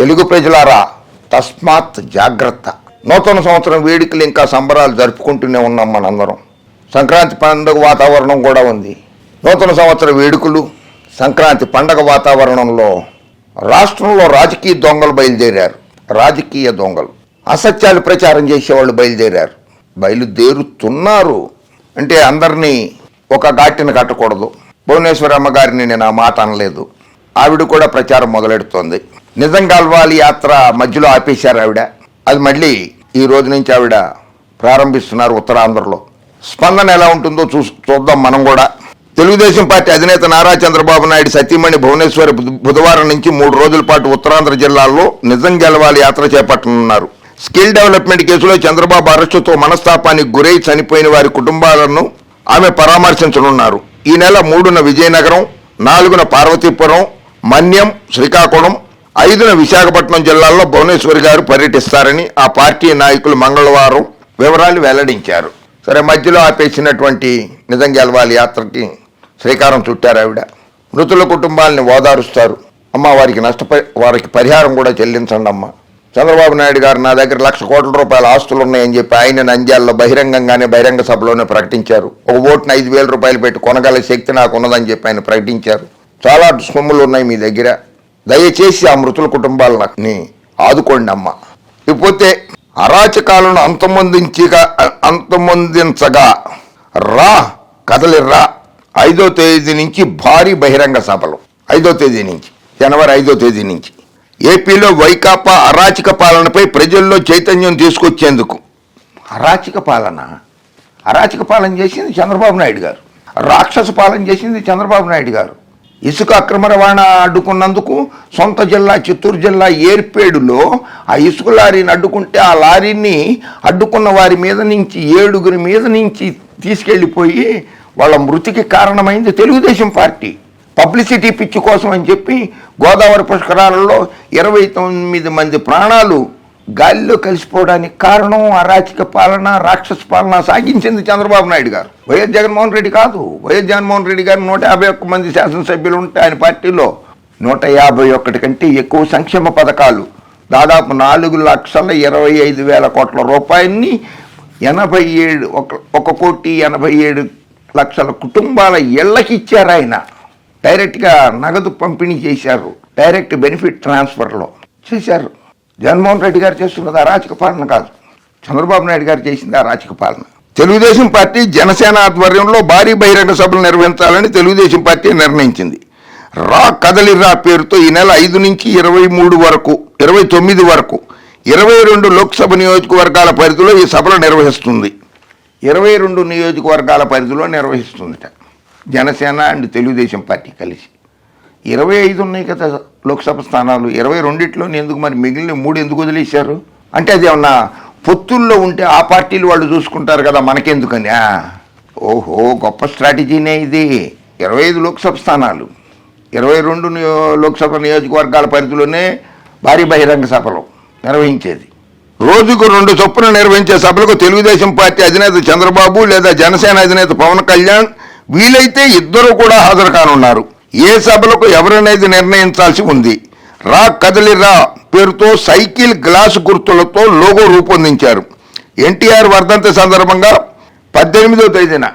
తెలుగు ప్రజలారా తస్మాత్ జాగ్రత్త. నూతన సంవత్సరం వేడుకలు ఇంకా సంబరాలు జరుపుకుంటూనే ఉన్నాం మనందరం. సంక్రాంతి పండుగ వాతావరణం కూడా ఉంది. నూతన సంవత్సర వేడుకలు సంక్రాంతి పండగ వాతావరణంలో రాష్ట్రంలో రాజకీయ దొంగలు బయలుదేరారు. రాజకీయ దొంగలు. అసత్యాలు ప్రచారం చేసేవాళ్ళు బయలుదేరారు. బయలుదేరుతున్నారు. అంటే అందరినీ ఒక ఘాటిని కట్టకూడదు. భువనేశ్వరమ్మ గారిని నేను ఆ మాట అనలేదు. ఆవిడ కూడా ప్రచారం మొదలెడుతోంది. నిజం కలవాలి యాత్ర మధ్యలో ఆపేశారు ఆవిడ. అది మళ్ళీ ఈ రోజు నుంచి ఆవిడ ప్రారంభిస్తున్నారు ఉత్తరాంధ్రలో. స్పందన ఎలా ఉంటుందో చూ చూద్దాం మనం కూడా. తెలుగుదేశం పార్టీ అధినేత నారా చంద్రబాబు నాయుడు సతీమణి భువనేశ్వరి బుధవారం నుంచి మూడు రోజుల పాటు ఉత్తరాంధ్ర జిల్లాల్లో నిజం గెలవాలి యాత్ర చేపట్టనున్నారు. స్కిల్ డెవలప్మెంట్ కేసులో చంద్రబాబు అరెస్టుతో మనస్తాపానికి గురై చనిపోయిన వారి కుటుంబాలను ఆమె పరామర్శించనున్నారు. ఈ నెల మూడున విజయనగరం నాలుగున పార్వతీపురం మన్యం శ్రీకాకుళం ఐదున విశాఖపట్నం జిల్లాల్లో భువనేశ్వరి గారు పర్యటిస్తారని ఆ పార్టీ నాయకులు మంగళవారం వివరాలు వెల్లడించారు. సరే మధ్యలో ఆపేసినటువంటి నిజం గెలవాలి యాత్రకి శ్రీకారం చుట్టారు ఆవిడ. మృతుల కుటుంబాలని ఓదారుస్తారు. అమ్మ వారికి నష్టపరి వారికి పరిహారం కూడా చెల్లించండి అమ్మ. చంద్రబాబు నాయుడు గారు నా దగ్గర లక్ష కోట్ల రూపాయల ఆస్తులు ఉన్నాయని చెప్పి ఆయన నంద్యాలలో బహిరంగంగానే బహిరంగ సభలోనే ప్రకటించారు. ఒక ఓటును ఐదు వేల రూపాయలు పెట్టి కొనగల శక్తి నాకు ఉన్నదని చెప్పి ఆయన ప్రకటించారు. చాలా సొమ్ములు ఉన్నాయి మీ దగ్గర. దయచేసి ఆ మృతుల కుటుంబాలని ఆదుకోండి అమ్మ ఇకపోతే అరాచకాలను అంతమొందించగా అంతమొందించగా రా కదలిర్రా. ఐదో తేదీ నుంచి భారీ బహిరంగ సభలు. ఐదో తేదీ నుంచి జనవరి ఐదో తేదీ నుంచి. ఏపీలో వైకాపా అరాచక పాలనపై ప్రజల్లో చైతన్యం తీసుకొచ్చేందుకు. అరాచక పాలన? అరాచక పాలన చేసింది చంద్రబాబు నాయుడు గారు. రాక్షస పాలన చేసింది చంద్రబాబు నాయుడు గారు. ఇసుక అక్రమ రవాణా అడ్డుకున్నందుకు సొంత జిల్లా చిత్తూరు జిల్లా ఏర్పేడులో ఆ ఇసుక లారీని అడ్డుకుంటే ఆ లారీని అడ్డుకున్న వారి మీద నుంచి ఏడుగురి మీద నుంచి తీసుకెళ్ళిపోయి వాళ్ళ మృతికి కారణమైంది తెలుగుదేశం పార్టీ. పబ్లిసిటీ పిచ్చి కోసం అని చెప్పి గోదావరి పుష్కరాలలో ఇరవై తొమ్మిది మంది ప్రాణాలు గాలిలో కలిసిపోవడానికి కారణం అరాచక పాలన రాక్షస పాలన సాగించింది చంద్రబాబు నాయుడు గారు. వైఎస్ జగన్మోహన్ రెడ్డి కాదు. వైఎస్ జగన్మోహన్ రెడ్డి గారు నూట యాభై ఒక్క మంది శాసనసభ్యులు ఉంటే ఆయన పార్టీలో నూట యాభై ఒక్కటి కంటే ఎక్కువ సంక్షేమ పథకాలు దాదాపు నాలుగు లక్షల ఇరవై ఐదు వేల కోట్ల రూపాయలని ఎనభై ఏడు ఒక ఒక కోటి ఎనభై ఏడు లక్షల కుటుంబాల ఇళ్ళకి ఇచ్చారు ఆయన. డైరెక్ట్గా నగదు పంపిణీ చేశారు. డైరెక్ట్ బెనిఫిట్ ట్రాన్స్ఫర్లో చేశారు. జగన్మోహన్ రెడ్డి గారు చేస్తున్నది అరాచక పాలన కాదు. చంద్రబాబు నాయుడు గారు చేసింది అరాచక పాలన. తెలుగుదేశం పార్టీ జనసేన ఆధ్వర్యంలో భారీ బహిరంగ సభలు నిర్వహించాలని తెలుగుదేశం పార్టీ నిర్ణయించింది. రా కదలి రా పేరుతో ఈ నెల ఐదు నుంచి ఇరవై మూడు వరకు ఇరవై తొమ్మిది వరకు ఇరవై రెండు లోక్సభ నియోజకవర్గాల పరిధిలో ఈ సభలు నిర్వహిస్తుంది. ఇరవై రెండు నియోజకవర్గాల పరిధిలో నిర్వహిస్తుందిట. జనసేన అండ్ తెలుగుదేశం పార్టీ కలిసి. ఇరవై ఐదు ఉన్నాయి కదా లోక్సభ స్థానాలు. ఇరవై రెండిట్లో ఎందుకు మరి మిగిలిన మూడు ఎందుకు వదిలేశారు? అంటే అది ఏమన్నా పొత్తుల్లో ఉంటే ఆ పార్టీలు వాళ్ళు చూసుకుంటారు కదా మనకెందుకని? ఓహో గొప్ప స్ట్రాటజీనే ఇది. ఇరవై ఐదు లోక్సభ స్థానాలు. ఇరవై రెండు లోక్సభ నియోజకవర్గాల పరిధిలోనే భారీ బహిరంగ సభలు నిర్వహించేది. రోజుకు రెండు చొప్పున నిర్వహించే సభలకు తెలుగుదేశం పార్టీ అధినేత చంద్రబాబు లేదా జనసేన అధినేత పవన్ కళ్యాణ్ వీలైతే ఇద్దరు కూడా హాజరు కానున్నారు. ఏ సభలకు ఎవరనేది నిర్ణయించాల్సి ఉంది. రా కదలి రా పేరుతో సైకిల్ గ్లాస్ గుర్తులతో లోగో రూపొందించారు. ఎన్టీఆర్ వర్ధంతి సందర్భంగా పద్దెనిమిదో తేదీన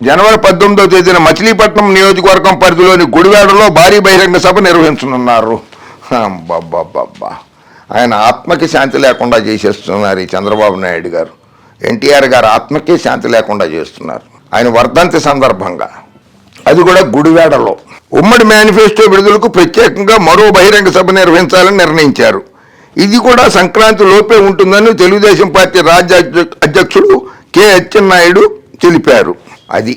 జనవరి పద్దెనిమిదో తేదీన మచిలీపట్నం నియోజకవర్గం పరిధిలోని గుడివాడలో భారీ బహిరంగ సభ నిర్వహించనున్నారు. బాబ్బా ఆయన ఆత్మకి శాంతి లేకుండా చేసేస్తున్నారు ఈ చంద్రబాబు నాయుడు గారు. ఎన్టీఆర్ గారు ఆత్మకి శాంతి లేకుండా చేస్తున్నారు. ఆయన వర్ధంతి సందర్భంగా. అది కూడా గుడివాడలో ఉమ్మడి మేనిఫెస్టో విడుదలకు ప్రత్యేకంగా మరో బహిరంగ సభ నిర్వహించాలని నిర్ణయించారు. ఇది కూడా సంక్రాంతి లోపే ఉంటుందని తెలుగుదేశం పార్టీ రాజ్య అధ్యక్షుడు కె అచ్చెన్నాయుడు తెలిపారు. అది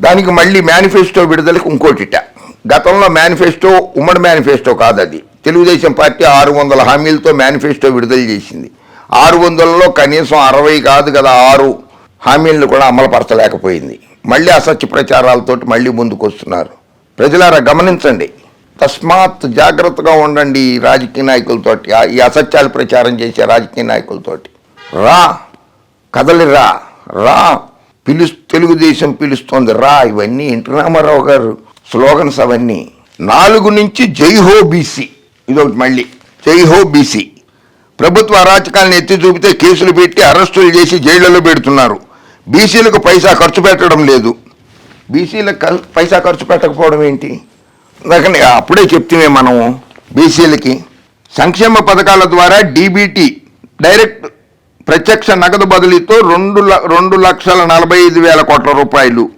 దానికి మళ్ళీ మేనిఫెస్టో విడుదలకు ఇంకోటిట గతంలో మేనిఫెస్టో ఉమ్మడి మేనిఫెస్టో కాదు అది తెలుగుదేశం పార్టీ ఆరు వందల హామీలతో మేనిఫెస్టో విడుదల చేసింది. ఆరు వందలలో కనీసం అరవై కాదు కదా ఆరు హామీలను కూడా అమలుపరచలేకపోయింది. మళ్ళీ అసత్య ప్రచారాలతో మళ్ళీ ముందుకు వస్తున్నారు ప్రజలారా గమనించండి. తస్మాత్ జాగ్రత్తగా ఉండండి ఈ రాజకీయ నాయకులతోటి ఈ అసత్యాలు ప్రచారం చేసే రాజకీయ నాయకులతోటి. రా కదలి రా రా. పిలు తెలుగుదేశం పిలుస్తోంది రా. ఇవన్నీ ఎన్టీ రామారావు గారు స్లోగన్స్ అవన్నీ. నాలుగు నుంచి జై హో బీసీ. ఇదొకటి మళ్ళీ. జైహో బీసీ. ప్రభుత్వ అరాచకాలను ఎత్తి చూపితే కేసులు పెట్టి అరెస్టులు చేసి జైళ్ళలో పెడుతున్నారు. బీసీలకు పైసా ఖర్చు పెట్టడం లేదు. బీసీలకు పైసా ఖర్చు పెట్టకపోవడం ఏంటి? అందుకని అప్పుడే చెప్తే మనము బీసీలకి. సంక్షేమ పథకాల ద్వారా డీబీటీ డైరెక్ట్ ప్రత్యక్ష నగదు బదిలీతో రెండు ల- రెండు లక్షల నలభై ఐదు వేల కోట్ల రూపాయలు.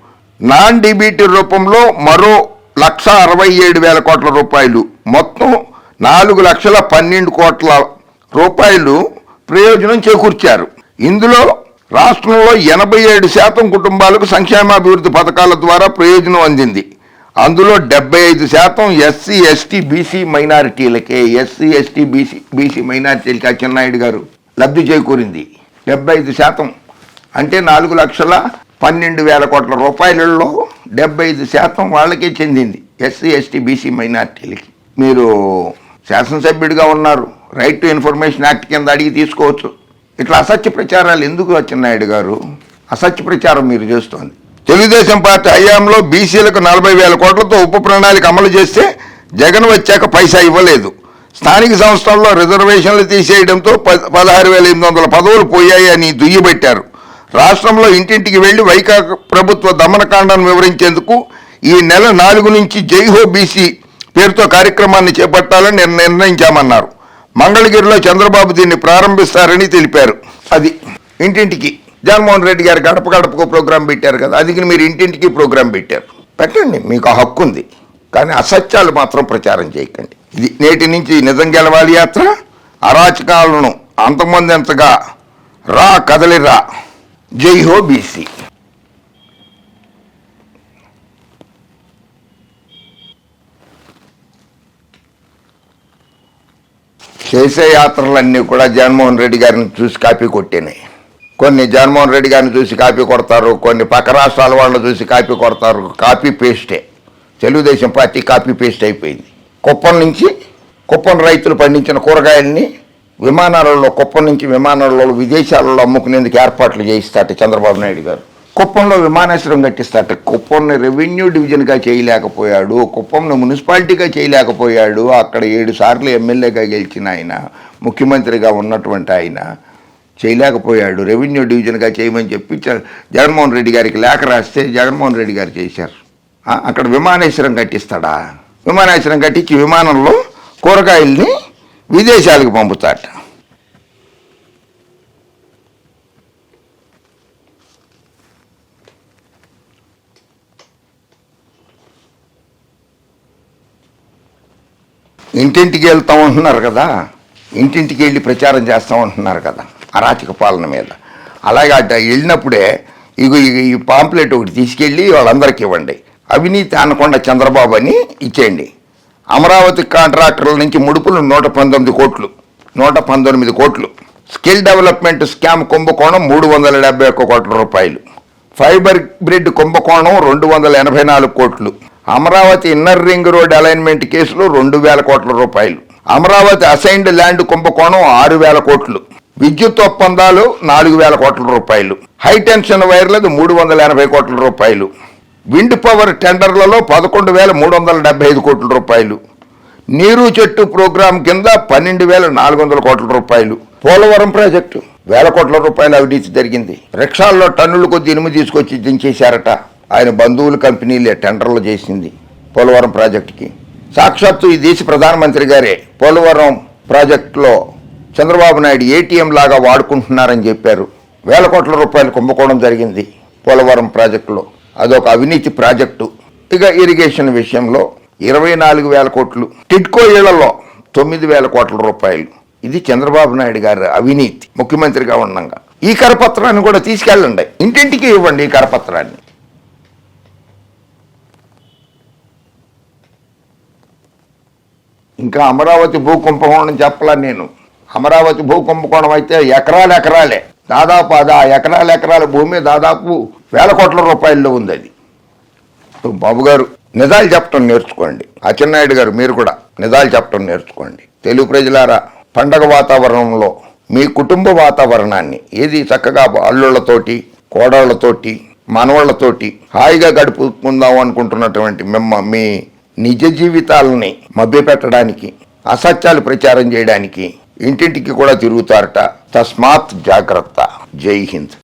నాన్ డీబీటీ రూపంలో మరో లక్ష అరవై ఏడు వేల కోట్ల రూపాయలు. మొత్తం నాలుగు లక్షల పన్నెండు కోట్ల రూపాయలు ప్రయోజనం చేకూర్చారు. ఇందులో రాష్ట్రంలో ఎనభై ఏడు శాతం కుటుంబాలకు సంక్షేమాభివృద్ధి పథకాల ద్వారా ప్రయోజనం అందింది. అందులో డెబ్బై ఐదు శాతం ఎస్సీ ఎస్టీ బీసీ మైనారిటీలకే. ఎస్సీ ఎస్టీ బీసీ బీసీ మైనారిటీలకి అచ్చెన్నాయుడు గారు లబ్ధి చేకూరింది. డెబ్బై ఐదు శాతం అంటే నాలుగు లక్షల పన్నెండు వేల కోట్ల రూపాయలలో డెబ్బై ఐదు శాతం వాళ్ళకే చెందింది. ఎస్సీ ఎస్టీ బీసీ మైనారిటీలకి. మీరు శాసనసభ్యుడిగా ఉన్నారు. రైట్ టు ఇన్ఫర్మేషన్ యాక్ట్ కింద అడిగి తీసుకోవచ్చు. ఇట్లా అసత్య ప్రచారాలు ఎందుకు అచ్చెన్నాయుడు గారు? అసత్య ప్రచారం మీరు చేస్తోంది. తెలుగుదేశం పార్టీ హయాంలో బీసీలకు నలభై వేల కోట్లతో ఉప ప్రణాళిక అమలు చేస్తే జగన్ వచ్చాక పైసా ఇవ్వలేదు. స్థానిక సంస్థల్లో రిజర్వేషన్లు తీసేయడంతో పదహారు వేల ఎనిమిది వందల పదవులు పోయాయి అని దుయ్యబెట్టారు. రాష్ట్రంలో ఇంటింటికి వెళ్ళి వైకా ప్రభుత్వ దమనకాండను వివరించేందుకు ఈ నెల నాలుగు నుంచి జైహో బీసీ పేరుతో కార్యక్రమాన్ని చేపట్టాలని నిర్ణయించామన్నారు. మంగళగిరిలో చంద్రబాబు దీన్ని ప్రారంభిస్తారని తెలిపారు. అది ఇంటింటికి. జగన్మోహన్ రెడ్డి గారు గడప గడపకు ప్రోగ్రాం పెట్టారు కదా అది మీరు ఇంటింటికి ప్రోగ్రాం పెట్టారు. పెట్టండి మీకు ఆ హక్కు ఉంది. కానీ అసత్యాలు మాత్రం ప్రచారం చేయకండి. ఇది నేటి నుంచి నిజం గెలవాలి యాత్ర? అరాచకాలను అంతమందింతగా రా కదలిరా. జై హో బీసీ. చేసే యాత్రలన్నీ కూడా జగన్మోహన్ రెడ్డి గారిని చూసి కాపీ కొట్టినాయి. కొన్ని జగన్మోహన్ రెడ్డి గారిని చూసి కాపీ కొడతారు కొన్ని పక్క రాష్ట్రాల వాళ్ళని చూసి కాపీ కొడతారు. కాపీ పేస్టే. తెలుగుదేశం పార్టీ కాపీ పేస్ట్ అయిపోయింది. కుప్పం నుంచి కుప్పం రైతులు పండించిన కూరగాయల్ని విమానాలలో కుప్పం నుంచి విమానాలలో విదేశాలలో అమ్ముకునేందుకు ఏర్పాట్లు చేయిస్తాట చంద్రబాబు నాయుడు గారు. కుప్పంలో విమానాశ్రయం కట్టిస్తాట కుప్పంని రెవెన్యూ డివిజన్గా చేయలేకపోయాడు కుప్పంను మున్సిపాలిటీగా చేయలేకపోయాడు. అక్కడ ఏడు సార్లు ఎమ్మెల్యేగా గెలిచిన ఆయన ముఖ్యమంత్రిగా ఉన్నటువంటి ఆయన చేయలేకపోయాడు. రెవెన్యూ డివిజన్గా చేయమని చెప్పి జగన్మోహన్ రెడ్డి గారికి లేఖ రాస్తే జగన్మోహన్ రెడ్డి గారు చేశారు. అక్కడ విమానాశ్రయం కట్టిస్తాడా? విమానాశ్రయం కట్టించి విమానంలో కూరగాయల్ని విదేశాలకు పంపుతాట. ఇంటింటికి వెళ్తాం అంటున్నారు కదా. ఇంటింటికి వెళ్ళి ప్రచారం చేస్తాం అంటున్నారు కదా అరాచక పాలన మీద. అలాగే అట్ట వెళ్ళినప్పుడే ఇగో ఈ- పాంప్లెట్ ఒకటి తీసుకెళ్ళి వాళ్ళందరికీ ఇవ్వండి. అవినీతి అనకుండా చంద్రబాబు అని ఇచ్చేయండి. అమరావతి కాంట్రాక్టర్ల నుంచి ముడుపులు నూట పంతొమ్మిది కోట్లు నూట పంతొమ్మిది కోట్లు. స్కిల్ డెవలప్మెంట్ స్కామ్ కుంభకోణం మూడు వందల డెబ్బై ఒక్క కోట్ల రూపాయలు. ఫైబర్ బ్రిడ్ కుంభకోణం రెండు వందల ఎనభై నాలుగు కోట్లు. Amaravati inner ring road alignment కేసులో రెండు వేల కోట్ల రూపాయలు. అమరావతి అసైన్డ్ ల్యాండ్ కుంభకోణం ఆరు వేల కోట్లు. విద్యుత్ ఒప్పందాలు నాలుగు వేల కోట్ల రూపాయలు. హైటెన్షన్ వైర్లది మూడు వందల ఎనభై కోట్ల రూపాయలు. విండ్ పవర్ టెండర్లలో పదకొండు వేల మూడు వందల డెబ్బై ఐదు కోట్ల రూపాయలు. నీరు చెట్టు ప్రోగ్రాం కింద పన్నెండు వేల నాలుగు వందల కోట్ల రూపాయలు. పోలవరం ప్రాజెక్టు వేల కోట్ల రూపాయల అవినీతి జరిగింది. రిక్షాల్లో టన్నులు కొద్ది ఇనుము తీసుకొచ్చి దించేశారట. ఆయన బంధువుల కంపెనీలే టెండర్లు చేసింది పోలవరం ప్రాజెక్టుకి. సాక్షాత్తు ఈ దేశ ప్రధానమంత్రి గారే పోలవరం ప్రాజెక్టులో చంద్రబాబు నాయుడు ఏటీఎం లాగా వాడుకుంటున్నారని చెప్పారు. వేల కోట్ల రూపాయలు కుంభకోణం జరిగింది పోలవరం ప్రాజెక్టులో. అదొక అవినీతి ప్రాజెక్టు. ఇక ఇరిగేషన్ విషయంలో ఇరవై నాలుగు వేల కోట్లు టిడ్కో ఇళ్ళలో తొమ్మిది వేల కోట్ల రూపాయలు. ఇది చంద్రబాబు నాయుడు గారి అవినీతి ముఖ్యమంత్రిగా ఉండగా. ఈ కరపత్రాన్ని కూడా తీసుకెళ్ళండి. ఇంటింటికి ఇవ్వండి ఈ కరపత్రాన్ని. ఇంకా అమరావతి భూ కుంభకోణం చెప్పలా నేను. అమరావతి భూ కుంభకోణం అయితే ఎకరాలు ఎకరాలే. దాదాపు అది ఆ ఎకరాల ఎకరాల భూమి దాదాపు వేల కోట్ల రూపాయల్లో ఉంది అది. బాబు గారు నిజాలు చెప్పడం నేర్చుకోండి. అచ్చెన్నాయుడు గారు మీరు కూడా నిజాలు చెప్పడం నేర్చుకోండి. తెలుగు ప్రజలారా పండగ వాతావరణంలో మీ కుటుంబ వాతావరణాన్ని ఏది చక్కగా అల్లుళ్ళతోటి కోడళ్ళతోటి మనవాళ్ళతోటి హాయిగా గడుపుకుందాం అనుకుంటున్నటువంటి మిమ్మ మీ నిజ జీవితాలని మభ్యపెట్టడానికి అసత్యాలు ప్రచారం చేయడానికి ఇంటింటికి కూడా తిరుగుతారట తస్మాత్ జాగ్రత్త. జై హింద్.